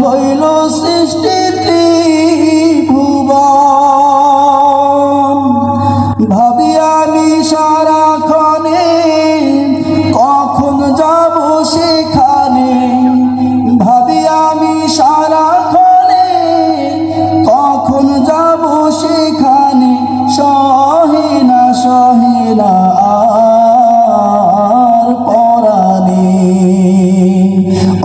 হইল সৃষ্টিতে ভাবিয়া সারা কখন সেখানে? ভাবিয়া সারা কখন সেখানে? সহিনা সহিনা